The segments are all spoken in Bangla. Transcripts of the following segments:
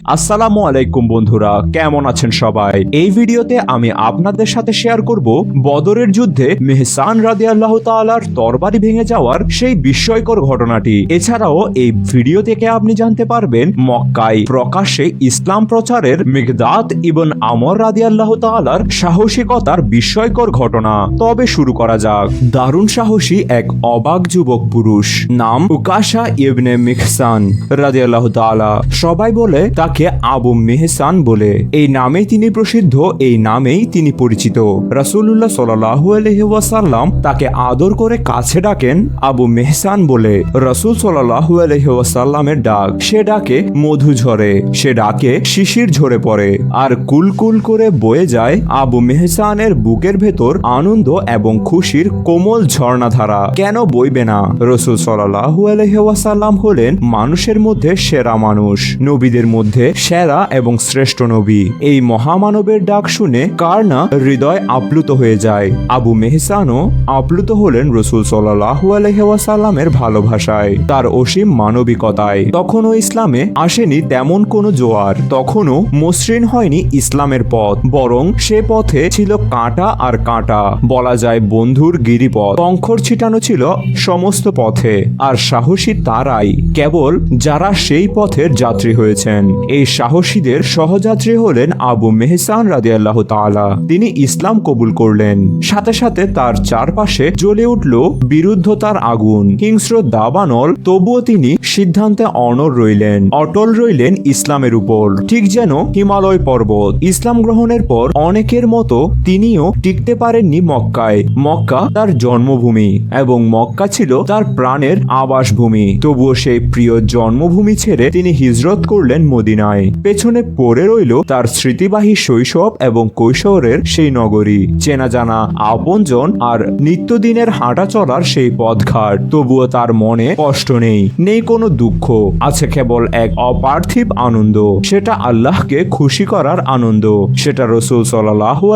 আসসালামু আলাইকুম বন্ধুরা, কেমন আছেন সবাই? এই ভিডিওতে আমি আপনাদের সাথে শেয়ার করব বদরের যুদ্ধে মেহসান রাদি আল্লাহ তালার তরবারি ভেঙে যাওয়ার সেই বিস্ময়কর ঘটনাটি। এছাড়াও এই ভিডিও থেকে আপনি জানতে পারবেন মক্কায় প্রকাশ্যে ইসলাম প্রচারের মেঘদাত ইবন আমর রাদি আল্লাহ তালার সাহসিকতার বিস্ময়কর ঘটনা। তবে শুরু করা যাক। দারুণ সাহসী এক অবাক যুবক পুরুষ নাম উকাশা ইবনে মিখসান রাদি আল্লাহ তালা সবাই বলে তাকে আবু মেহসান বলে। এই নামে তিনি প্রসিদ্ধ, এই নামেই তিনি পরিচিত। রাসূলুল্লাহ সাল্লাল্লাহু আলাইহি ওয়াসাল্লাম তাকে আদর করে কাছে ডাকেন আবু মেহসান বলে। রাসূল সাল্লাল্লাহু আলাইহি ওয়াসাল্লামের ডাক, সে ডাকে মধু ঝরে, সে ডাকে শিশির ঝরে পড়ে। আর কুলকুল করে বয়ে যায় আবু মেহসানের বুকের ভেতর আনন্দ এবং খুশির কোমল ঝর্ণাধারা। কেন বইবে না? রসুল সাল্লাহু আলহি ওয়াসাল্লাম হলেন মানুষের মধ্যে সেরা মানুষ। নবীদের মধ্যে সেরা এবং শ্রেষ্ঠ নবী। এই মহামানবের ডাক শুনে কার না হৃদয় আপ্লুত হয়ে যায়। আবু মেহসানও আপ্লুত হলেন রসুল সাল্লাহু আলহি ওয়াসাল্লামের ভালোবাসায়, তার অসীম মানবিকতায়। তখনও ইসলামে আসেনি তেমন কোনো জোয়ার। তখনও মসৃণ হয়নি ইসলামের পথ, বরং সে পথে ছিল কাঁটা আর কাঁটা। বলা যায় বন্ধুর গিরিপথ। পঙ্খর ছিটানো ছিল সমস্ত পথে, আর সাহসী তারাই কেবল যারা সেই পথের যাত্রী হয়েছেন। এই সাহসীদের সহযাত্রী হলেন আবু মেহসান রাজি আল্লাহ তালা তিনি ইসলাম কবুল করলেন। সাথে সাথে তার চারপাশে জ্বলে উঠল বিরুদ্ধতার আগুন। হিংস্র দাবানল, তবুও তিনি সিদ্ধান্তে অনর রইলেন, অটল রইলেন ইসলামের উপর। ঠিক যেন হিমালয় পর্বত। ইসলাম গ্রহণের পর অনেকের মতো তিনিও টিকতে পারেননি মক্কায়। মক্কা তার জন্মভূমি এবং মক্কা ছিল তার প্রাণের আবাসভূমি। তবুও সেই প্রিয় জন্মভূমি ছেড়ে তিনি হিজরত করলেন মদিনায় পেছনে পড়ে রইল তার স্মৃতিবাহী শৈশব এবং কৈশোরের সেই নগরী। চেনা জানা আপনজন আর নিত্যদিনের হাঁটা চলার সেই পথঘাট। তবুও তার মনে কষ্ট নেই নেই কোনো দুঃখ। আছে কেবল এক অপার্থিব আনন্দ। সেটা আল্লাহকে খুশি করার আনন্দ। সেটা রসুল সাল্লাহু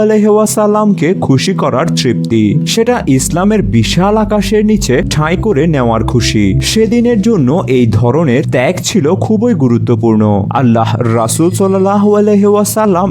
খুশি করার তৃপ্তি। সেটা ইসলামের বিশাল আকাশের নিচে ঠাঁই করে নেওয়ার খুশি। সেদিনের জন্য এই ধরনের ত্যাগ ছিল খুবই গুরুত্বপূর্ণ। আল্লাহ রাসুল সাল্লাহ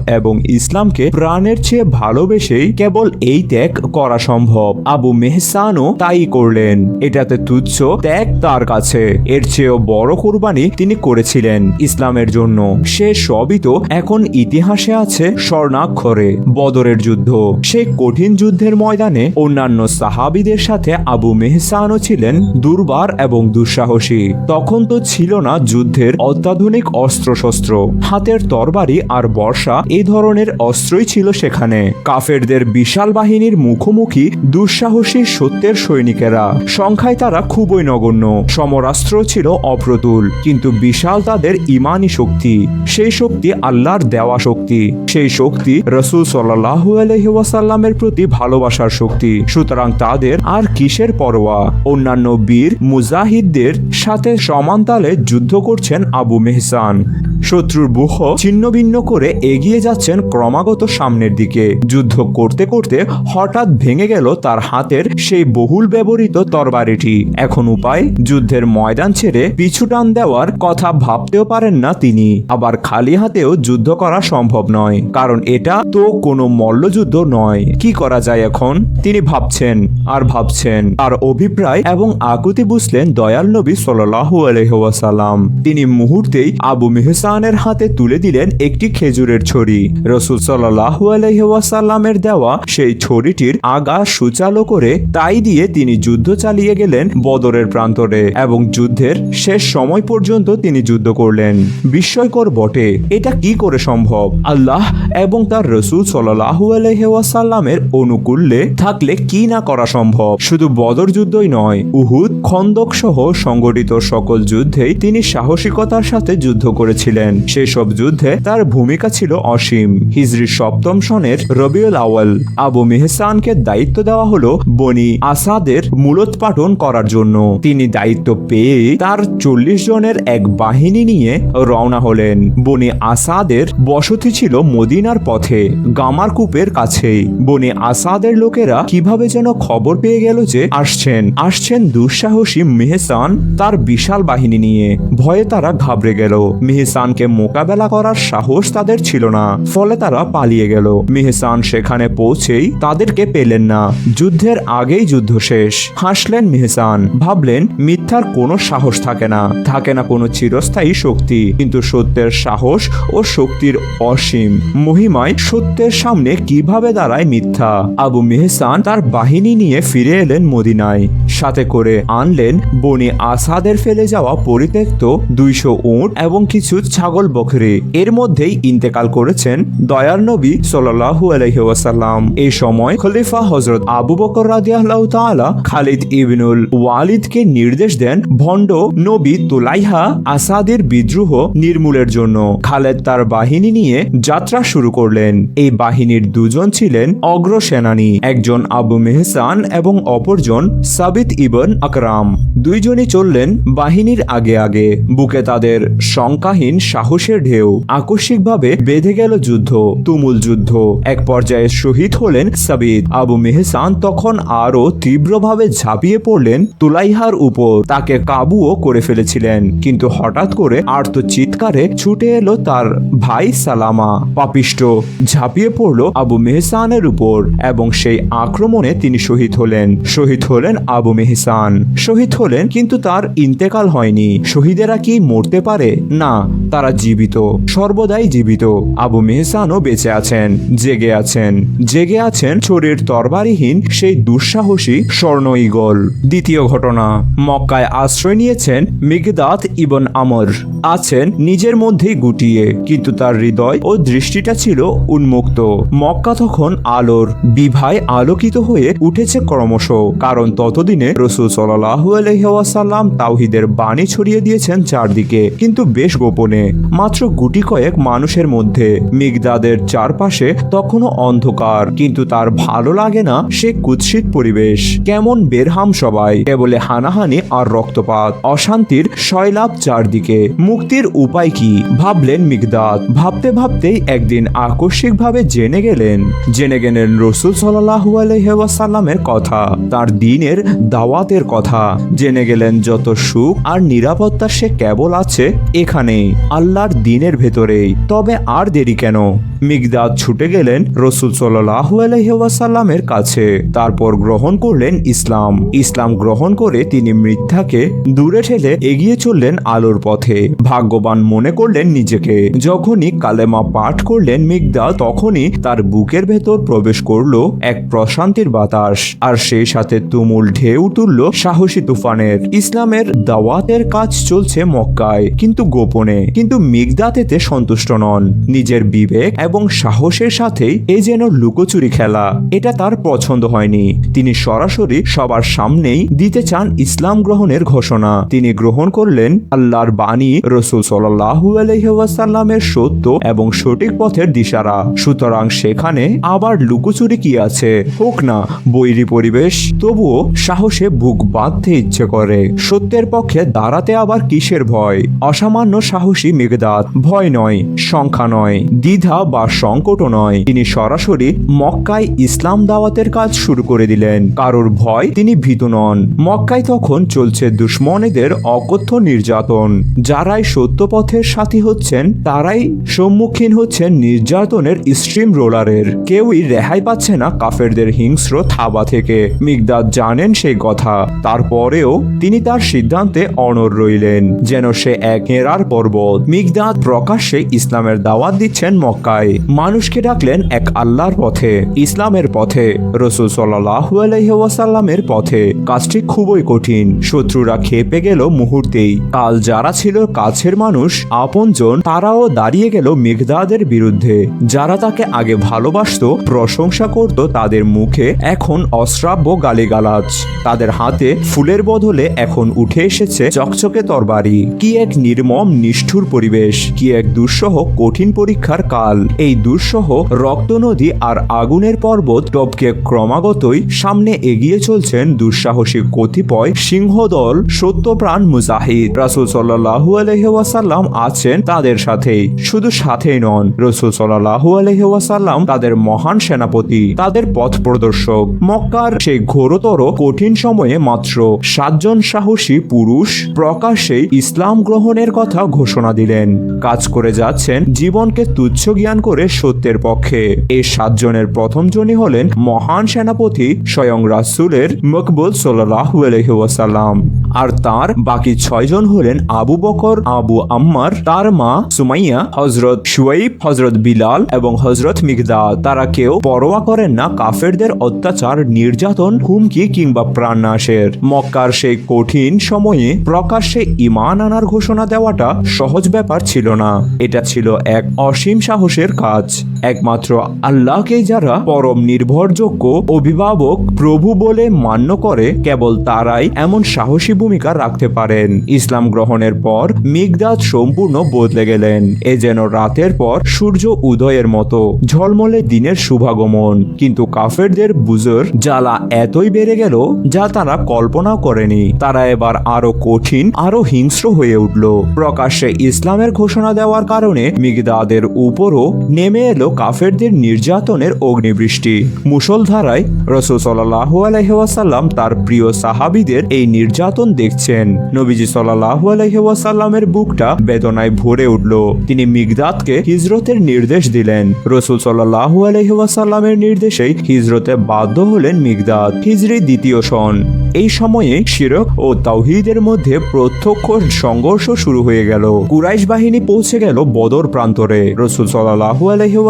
এবং ইসলামকে প্রাণের চেয়ে ভালোবেসেই কেবল এই ত্যাগ করা সম্ভব। আবু মেহসানও তাই করলেন। এটাতে তুচ্ছ ত্যাগ তার কাছে। এর চেয়েও বড় কোরবানি তিনি করেছিলেন ইসলামের জন্য। সে সবই তো এখন ইতিহাসে আছে স্বর্ণাক্ষরে। বদরের যুদ্ধ। সেই কঠিন যুদ্ধের ময়দানে অন্যান্য সাহাবিদের সাথে আবু মেহসানও ছিলেন দুর্বার এবং দুঃসাহসী। তখন তো ছিল না যুদ্ধের অত্যাধুনিক অস্ত্রশস্ত্র হাতের তরবারি আর বর্ষা এই ধরনের অস্ত্রই ছিল সেখানে। কাফেরদের বিশাল বাহিনীর মুখোমুখি দুঃসাহসী সত্যের সৈনিকেরা। সংখ্যায় তারা খুবই নগণ্য। সমরাস্ত্র ছিল অপ্রতুল, কিন্তু বিশাল তাদের ইমানি শক্তি। সেই শক্তি আল্লাহর দেওয়া শক্তি। সেই শক্তি রসুল সাল্লাহু আলহিউসাল্লামের প্রতি ভালোবাসার শক্তি। সুতরাং তাদের আর কিসের পরোয়া? অন্যান্য বীর মুজাহিদদের সাথে সমান তালে যুদ্ধ করছেন আবু মেহসান। শত্রুর বুহ ছিন্ন ভিন্ন করে এগিয়ে যাচ্ছেন ক্রমাগত সামনের দিকে। যুদ্ধ করতে করতে হঠাৎ ভেঙে গেল তার হাতের সেই বহুল ব্যবহৃত তরবারিটি। এখন উপায়? যুদ্ধের ময়দান ছেড়ে পিছু টান দেওয়ার কথা ভাবতেও পারেন না তিনি। আবার খালি হাতেও যুদ্ধ করা সম্ভব নয়। কারণ এটা তো কোনো মল্লযুদ্ধ নয়। কি করা যায় এখন? তিনি ভাবছেন, আর ভাবছেন। আর অভিপ্রায় এবং আকুতি বুঝলেন দয়াল নবী সাল্লাহ আলহাসাল্লাম তিনি মুহূর্তেই আবু মেহসানের হাতে তুলে দিলেন একটি খেজুরের ছড়ি। রসুল সাল্লাহু আলহাসাল্লামের দেওয়া সেই ছড়িটির আগা সুচালো করে তাই দিয়ে তিনি যুদ্ধ চালিয়ে গেলেন বদরের প্রান্তরে এবং যুদ্ধের শেষ সময় পর্যন্ত তিনি যুদ্ধ করলেন। বিস্ময়কর বটে, এটা কি করে সম্ভব? আল্লাহ এবং তার রসুল সাল্লাহু আলহাসাল্লামের অনুকূল্যে থাকলে কি না করা সম্ভব? শুধু বদর যুদ্ধই নয়, উহুদ খন্দক সহ সংগঠিত সকল যুদ্ধেই তিনি সাহসিকতার সাথে যুদ্ধ করেছিলেন। সেই সব যুদ্ধে তার ভূমিকা ছিল অসীম। হিজরি সপ্তম সনের রবিউল আওয়াল আবু মেহসানকে দায়িত্ব দেওয়া হলো বনি আসাদের মূলোৎপাটন করার জন্য। তিনি দায়িত্ব পেয়ে তার চল্লিশ জনের এক বাহিনী নিয়ে রওনা হলেন। বনি আসাদের বসতি ছিল মদিনার পথে গামার কূপের কাছেই। বনি আসাদের লোকেরা কীভাবে যেন খবর পেয়ে গেল যে আসছেন। আসছেন দুঃসাহসী মেহসান তার বিশাল বাহিনী নিয়ে। ভয়ে তারা ঘাবড়ে গেল। মেহসান মেহসানকে মোকাবেলা করার সাহস তাদের ছিল না। ফলে তারা পালিয়ে গেল। মেহসান সেখানে পৌঁছেই তাদেরকে পেলেন না। যুদ্ধের আগেই যুদ্ধ শেষ। হাসলেন মেহসান। ভাবলেন মিথ্যার কোনো সাহস থাকে না। থাকে না কোনো চিরস্থায়ী শক্তি। কিন্তু সত্যের সাহস ও শক্তির অসীম। মহিমায় সত্যের সামনে কীভাবে দাঁড়ায় মিথ্যা? আবু মেহসান তার বাহিনী নিয়ে ফিরে এলেন মদিনায়। সাথে করে আনলেন বনি আসাদের ফেলে যাওয়া পরিত্যক্ত দুইশো উট এবং কিছু ছাগল বকরি। এর মধ্যেই ইন্তেকাল করেছেন দয়ার নবী সাল্লাহু আলহি ওয়াসাল্লাম। এই সময় খলিফা হজরত আবু বকর রাদিয়াল্লাহু তাআলা, খালিদ ইবনুল ওয়ালিদকে নির্দেশ দেন ভণ্ড নবী তুলাইহা আসাদের বিদ্রোহ নির্মূলের জন্য। খালেদ তার বাহিনী নিয়ে যাত্রা শুরু করলেন। এই বাহিনীর দুজন ছিলেন অগ্রসেনানী, একজন আবু মেহসান এবং অপরজন সাবিত ইবন আকরাম। দুইজনই চললেন বাহিনীর আগে আগে। বুকে তাদের সংখ্যাহীন সাহসের ঢেউ আকস্মিকভাবে বেঁধে গেল যুদ্ধ, তুমুল যুদ্ধ। এক পর্যায়ে শহীদ হলেন সাবিদ। আবু মেহসান তখন আরও তীব্রভাবে ঝাঁপিয়ে পড়লেন তুলাইহার উপর। তাকে কাবুও করে ফেলেছিলেন। কিন্তু হঠাৎ করে আর্ত চিৎকারে ছুটে এলো তার ভাই সালামা। পাপিষ্ট, ঝাঁপিয়ে পড়ল আবু মেহসানের উপর এবং সেই আক্রমণে তিনি শহীদ হলেন। শহীদ হলেন আবু মেহসান। শহীদ হলেন কিন্তু তার ইন্তেকাল হয়নি। শহীদেরা কি মরতে পারে? না তারা জীবিত। সর্বদাই জীবিত। আবু মেহসানও বেঁচে আছেন, জেগে আছেন। জেগে আছেন চোরের তরবারিহীন সেই দুঃসাহসী স্বর্ণ ইগল দ্বিতীয় ঘটনা, মক্কায় আশ্রয় নিয়েছেন মিগদাত ইবন আমর। আছেন নিজের মধ্যেই গুটিয়ে, কিন্তু তার হৃদয় ও দৃষ্টিটা ছিল উন্মুক্ত। মক্কা তখন আলোর বিভায় আলোকিত হয়ে উঠেছে ক্রমশ, কারণ ততদিনে রসুল সাল্লাহু আলহাসাল্লাম তাওহিদের বাণী ছড়িয়ে দিয়েছেন চারদিকে। কিন্তু বেশ গোপনে মাত্র গুটি কয়েক মানুষের মধ্যে। মিগদাদের চারপাশে তখনও অন্ধকার, কিন্তু তার ভালো লাগে না সে কুৎসিত পরিবেশ। কেমন বেরহাম সবাই, কেবলে হানাহানি আর রক্তপাত। অশান্তির শয়লাভ চারদিকে। মুক্তির উপায় কি? ভাবলেন মিগদাদ ভাবতে ভাবতেই একদিন আকস্মিকভাবে জেনে গেলেন। জেনে গেলেন রসুল সাল্লাহু আলহাসাল্লামের কথা, তার দিনের দাওয়াতের কথা। জেনে গেলেন যত সুখ আর নিরাপত্তা সে কেবল আছে এখানেই। আল্লাহর দিনের ভেতরেই। তবে আর দেরি কেন? মিগদাদ ছুটে গেলেন রসুল সাল্লাহু আলহাসাল্লামের কাছে। তারপর গ্রহণ করলেন ইসলাম। ইসলাম গ্রহণ করে তিনি মিথ্যাকে দূরে ঠেলে এগিয়ে চললেন আলোর পথে। ভাগ্যবান মনে করলেন নিজেকে। যখনই কালেমা পাঠ করলেন মিগদাদ তখনই তার বুকের ভেতর প্রবেশ করল এক প্রশান্তির বাতাস, আর সেই সাথে তুমুল ঢেউ তুলল সাহসী তুফানের। ইসলামের দাওয়াতের কাজ চলছে মক্কায়, কিন্তু গোপনে। কিন্তু মিগদাত এতে সন্তুষ্ট নন। নিজের বিবেক এবং সাহসের সাথেই এ যেন লুকোচুরি খেলা। এটা তার পছন্দ হয়নি। তিনি সরাসরি সবার সামনেই দিতে চান ইসলাম গ্রহণের ঘোষণা। তিনি গ্রহণ করলেন আল্লাহর বাণী রসুল সাল্লাহু আলহাসাল্লামের সত্য এবং সঠিক পথের দিশারা। সুতরাং সেখানে আবার লুকোচুরি কি আছে? হোক না, বৈরী পরিবেশ, তবুও সাহসে বুক বাঁধতে ইচ্ছে করে। সত্যের পক্ষে দাঁড়াতে আবার কিসের ভয়? অসামান্য সাহসী মেঘদাত, ভয় নয় সংখ্যা নয়, দ্বিধা বা সংকটও নয়। তিনি সরাসরি মক্কায় ইসলাম দাওয়াতের কাজ শুরু করে দিলেন। কারোর ভয় তিনি ভীত নন। মক্কায় তখন চলছে দুশ্মনেদের অকথ্য নির্যাতন। যারাই সত্য পথের সাথী হচ্ছেন, তারাই সম্মুখীন হচ্ছেন নির্যাতনের স্ট্রিম রোলারের। কেউই রেহাই পাচ্ছে না কাফেরদের হিংস্র থাবা থেকে। মিগদাদ জানেন সেই কথা। তারপরেও তিনি তার সিদ্ধান্তে অনর রইলেন, যেন সে এক হেরার পর্বত। মিগদাদ প্রকাশ্যে ইসলামের দাওয়াত দিচ্ছেন মক্কায়। মানুষকে ডাকলেন এক আল্লাহর পথে, ইসলামের পথে, রসুল সাল্লাহু আলহিহাসাল্লামের পথে। কাজটি খুবই কঠিন, শত্রুরা খেপে গেল মুহূর্তেই। কাল যারা ছিল কাছের মানুষ, আপনজন তারাও দাঁড়িয়ে গেল মেঘদাদের বিরুদ্ধে। যারা তাকে আগে ভালোবাসত, প্রশংসা করত তাদের মুখে এখন অশ্রাব্য গালিগালাজ। তাদের হাতে ফুলের বদলে এখন উঠে এসেছে চকচকে তরবারি। কি এক নির্মম, নিষ্ঠুর পরিবেশ কি এক দুঃসহ কঠিন পরীক্ষার কাল? এই দুঃসহ রক্ত নদী আর আগুনের পর্বত টপকে ক্রমাগতই সামনে এগিয়ে চলছেন দুঃসাহসী কতিপয় সিংহদল সত্যপ্রাণ মুজাহিদ। রাসুল সাল্লাহু আলহাসাল্লাম আছেন তাদের সাথেই। শুধু সাথেই নন, রসুল সাল্লাহু আলহাসাল্লাম তাদের মহান সেনাপতি, তাদের পথ প্রদর্শক। মক্কার সেই ঘোরতর কঠিন সময়ে মাত্র সাতজন সাহসী পুরুষ প্রকাশ্যে ইসলাম গ্রহণের কথা ঘোষণা দিলেন। কাজ করে যাচ্ছেন, জীবনকে তুচ্ছ জ্ঞান করে সত্যের পক্ষে। এই সাতজনের প্রথম জনই হলেন মহান সেনাপতি স্বয়ং রাসূলের মকবুল সাল্লাহু আলহি ওয়াসাল্লাম। আর তার বাকি ছয়জন হলেন আবু বকর, আবু আম্মার, তার মা সুমাইয়া হজরত শুয়াইব হজরত বিলাল এবং হজরত মিগদা। তারা কেউ পরোয়া করেন না, কাফেরদের অত্যাচার, নির্যাতন, হুমকি কিংবা প্রাণনাশের। মক্কার সেই কঠিন সময়ে প্রকাশ্যে ইমান আনার ঘোষণা দেওয়াটা সহজ ব্যাপার ছিল না। এটা ছিল এক অসীম সাহসের কাজ। একমাত্র আল্লাহকে যারা পরম নির্ভরযোগ্য অভিভাবক প্রভু বলে মান্য করে, কেবল তারাই এমন সাহসী ভূমিকা রাখতে পারেন। ইসলাম গ্রহণের পর মিগদাদ সম্পূর্ণ বদলে গেলেন। এ যেন রাতের পর সূর্য উদয়ের মতো। ঝলমলে দিনের শুভাগমন। কিন্তু কাফেরদের বুজর জ্বালা এতই বেড়ে গেল যা তারা কল্পনাও করেনি। তারা এবার আরও কঠিন আরও হিংস্র হয়ে উঠল। প্রকাশ্যে ইসলামের ঘোষণা দেওয়ার কারণে মিগদাদের উপরও নেমে এলো কাফেরদের নির্যাতনের অগ্নিবৃষ্টি। মুসলধারায় রসুল সাল্লাহ আলহিহাসাল্লাম তার প্রিয় সাহাবিদের এই নির্যাতন দেখছেন। নবীজি সাল্লাহ আলহিহাসাল্লামের বুকটা বেদনায় ভরে উঠল। তিনি মিগদাদকে হিজরতের নির্দেশ দিলেন। রসুল সাল্লাহ আলহিহাসাল্লামের নির্দেশেই হিজরতে বাধ্য হলেন মিগদাদ, হিজরি দ্বিতীয় সন। এই সময়ে শিরক ও তাওহিদের মধ্যে প্রত্যক্ষ সংঘর্ষ শুরু হয়ে গেল। কুরাইশ বাহিনী পৌঁছে গেল বদর প্রান্তরে। রসুল সাল্লাহু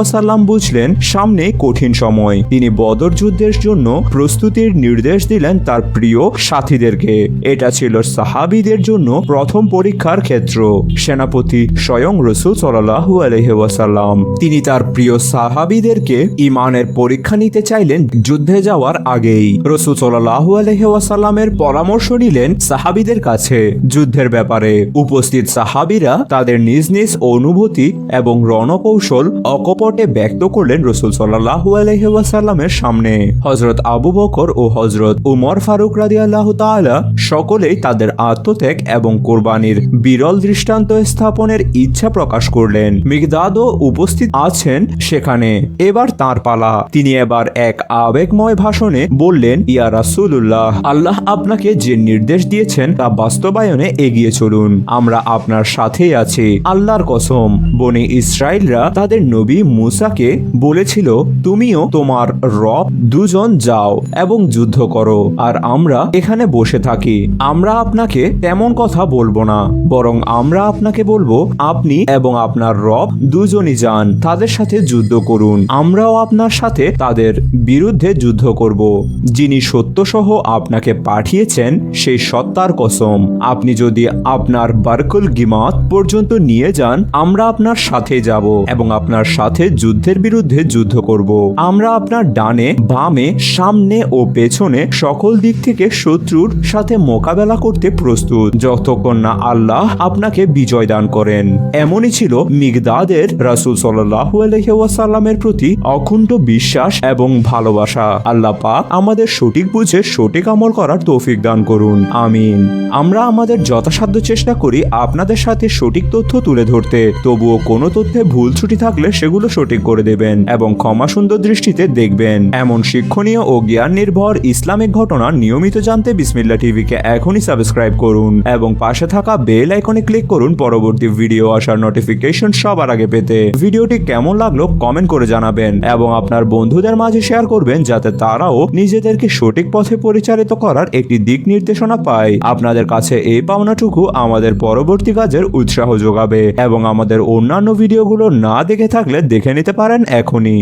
আলহিহাসাল্লাম বুঝলেন, সামনে কঠিন সময়। তিনি বদর যুদ্ধের জন্য প্রস্তুতির নির্দেশ দিলেন তার প্রিয় সাথীদেরকে। এটা ছিল সাহাবিদের জন্য প্রথম পরীক্ষার ক্ষেত্র। সেনাপতি স্বয়ং রসুল সাল্লাহু আলহিহাসাল্লাম তিনি তার প্রিয় সাহাবিদেরকে ইমানের পরীক্ষা নিতে চাইলেন যুদ্ধে যাওয়ার আগেই। রসুল সাল্লাহু আলহিহাসাল্লামের পরামর্শ নিলেন সাহাবিদের কাছে। যুদ্ধের ব্যাপারে উপস্থিত সাহাবিরা তাদের নিজ নিজ অনুভূতি এবং রণকৌশল অকপটে ব্যক্ত করলেন রসুল সাল্লাহু আলহিহাসাল্লামের সামনে। হজরত আবু বকর ও হজরত উমর ফারুক রাদি আল্লাহ তাআলা সকলেই তাদের আত্মত্যাগ এবং কোরবানির বিরল দৃষ্টান্ত স্থাপনের ইচ্ছা প্রকাশ করলেন। মিগদাদও উপস্থিত আছেন সেখানে। এবার তার পালা। তিনি এবার এক আবেগময় ভাষণে বললেন, ইয়া রাসূলুল্লাহ, আল্লাহ আপনাকে যে নির্দেশ দিয়েছেন তা বাস্তবায়নে এগিয়ে চলুন। আমরা আপনার সাথেই আছি। আল্লাহর কসম, বনে ইসরায়েলরা তাদের নবী মুসাকে বলেছিল, তুমিও তোমার রব দুজন যাও এবং যুদ্ধ করো, আর আমরা এখানে বসে থাকি। আমরা আপনাকে তেমন কথা বলব না, বরং আমরা আপনাকে বলব, আপনি এবং আপনার রব দুজনই যান, তাদের সাথে যুদ্ধ করুন। আমরাও আপনার সাথে তাদের বিরুদ্ধে যুদ্ধ করব। যিনি সত্যসহ আপনাকে পাঠিয়েছেন, সেই সত্তার কসম। আপনি যদি আপনার বারকুল গিমাত পর্যন্ত নিয়ে যান, আমরা আপনার সাথে যাব এবং আপনার সাথে যুদ্ধের বিরুদ্ধে যুদ্ধ করব। আমরা আপনার ডানে, বামে, সামনে ও পেছনে সকল দিক থেকে শত্রুর সাথে মোকাবেলা করতে প্রস্তুত। যতক্ষণ না আল্লাহ আপনাকে বিজয় দান করেন। এমনই ছিল মিগদাদের রাসূল সাল্লাল্লাহু আলাইহি ওয়াসাল্লামের প্রতি অকুণ্ঠ বিশ্বাস এবং ভালোবাসা। আল্লাহ পাক আমাদের সঠিক বুঝে সঠিক আমল করার তৌফিক দান করুন। আমিন। আমরা আমাদের যথাসাধ্য চেষ্টা করি আপনাদের সাথে সঠিক তথ্য তুলে ধরতে। তবুও কোনো তথ্যে ভুল ত্রুটি থাকলে সেগুলো সঠিক করে দেবেন এবং ক্ষমা সুন্দর দৃষ্টিতে দেখবেন। এমন শিক্ষণীয় ও জ্ঞান নির্ভর ইসলামিক ঘটনা নিয়মিত জানতে বিসমিল্লা টিভিকে এখনই সাবস্ক্রাইব করুন এবং পাশে থাকা বেল আইকনে ক্লিক করুন পরবর্তী ভিডিও আসার নোটিফিকেশন সবার আগে পেতে। ভিডিওটি কেমন লাগল কমেন্ট করে জানাবেন এবং আপনার বন্ধুদের মাঝে শেয়ার করবেন যাতে তারাও নিজেদেরকে সঠিক পথে পরিচালিত করার একটি দিক নির্দেশনা পায়। আপনাদের কাছে এই পাওনাটুকু আমাদের পরবর্তী কাজের উৎসাহ যোগাবে এবং আমাদের অন্যান্য ভিডিওগুলো না দেখে থাকলে দেখে নিতে পারেন এখনই।